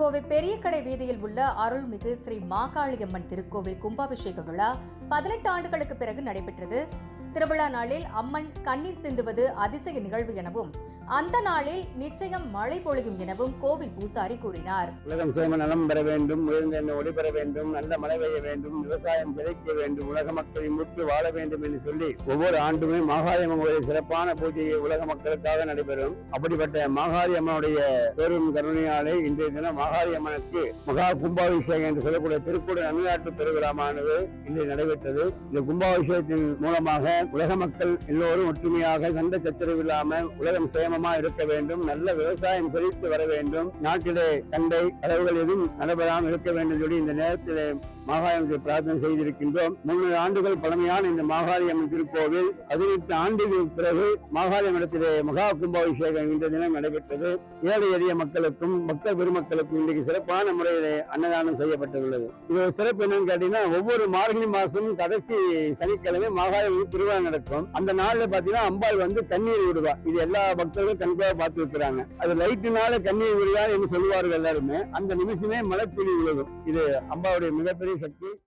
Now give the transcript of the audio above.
கோவை கடை வீதியில் உள்ள அருள்மிகு ஸ்ரீ மாகாளியம்மன் திருக்கோவில் கும்பாபிஷேக விழா பதினெட்டு ஆண்டுகளுக்கு பிறகு நடைபெற்றது. திருவிழா நாளில் அம்மன் கண்ணீர் சிந்துவது அதிசய நிகழ்வு எனவும் அந்த நாளில் நிச்சயம் மழை பொழியும் எனவும் கோவில் பூசாரி கூறினார். உலகம் சேம நலம் பெற வேண்டும் உயர்ந்த எண்ணெய் ஒளி பெற வேண்டும் நல்ல மழை பெய்ய வேண்டும் விவசாயம் கிடைக்க வேண்டும் உலக மக்களை முற்று வாழ வேண்டும் என்று சொல்லி ஒவ்வொரு ஆண்டுமே மாகாளியம்மன் கோயில் சிறப்பான பூஜையை உலக மக்களுக்காக நடைபெறும். அப்படிப்பட்ட மாகாளியம்மனுடைய பெரும் கருணையாலே இன்றைய தினம் மாகாளியம்மனுக்கு மகா கும்பாபிஷேகம் என்று சொல்லக்கூடிய திருக்கூட தமிழ்நாட்டு பெருவிழாமானது இன்று நடைபெற்றது. இந்த கும்பாபிஷேகத்தின் மூலமாக உலக மக்கள் எல்லோரும் ஒற்றுமையாக சண்டை சச்சரவு இல்லாமல் உலகம் சேமமா இருக்க வேண்டும். நல்ல விவசாயம் செழித்து வர வேண்டும். நாட்டிலே சண்டை அளவுகள் எதுவும் நடைபெறாமல் இருக்க வேண்டும். சொல்லி இந்த நேரத்திலே மாகாணத்தை பிரார்த்தனை செய்திருக்கின்றோம். முன்னூறு ஆண்டுகள் பழமையான இந்த மாகாளியம்மன் திருக்கோவில். பதினெட்டு ஆண்டுகளுக்கு பிறகு மாகாளியம்மனத்திலே மகா கும்பாபிஷேகம் இன்ற தினம் நடைபெற்றது. ஏழை எளிய மக்களுக்கும் பக்த பெருமக்களுக்கும் இன்றைக்கு சிறப்பான முறையிலே அன்னதானம் செய்யப்பட்டுள்ளது. இது ஒரு சிறப்பு என்னன்னு கேட்டீங்கன்னா ஒவ்வொரு மார்கழி மாசம் கடைசி சனிக்கிழமை மாகாளியம்மன் திருவிழா நடக்கும். அந்த நாளில் பாத்தீங்கன்னா அம்பாள் வந்து கண்ணீர் விடுவா. இது எல்லா பக்தர்களும் கண்காக பார்த்து இருக்கிறாங்க அது லைட்டினால கண்ணீர் விடுவா என்று சொல்லுவார்கள் எல்லாருமே. அந்த நிமிஷமே மழை துளி விழுகும். இது அம்பாவுடைய மிகப்பெரிய શકતી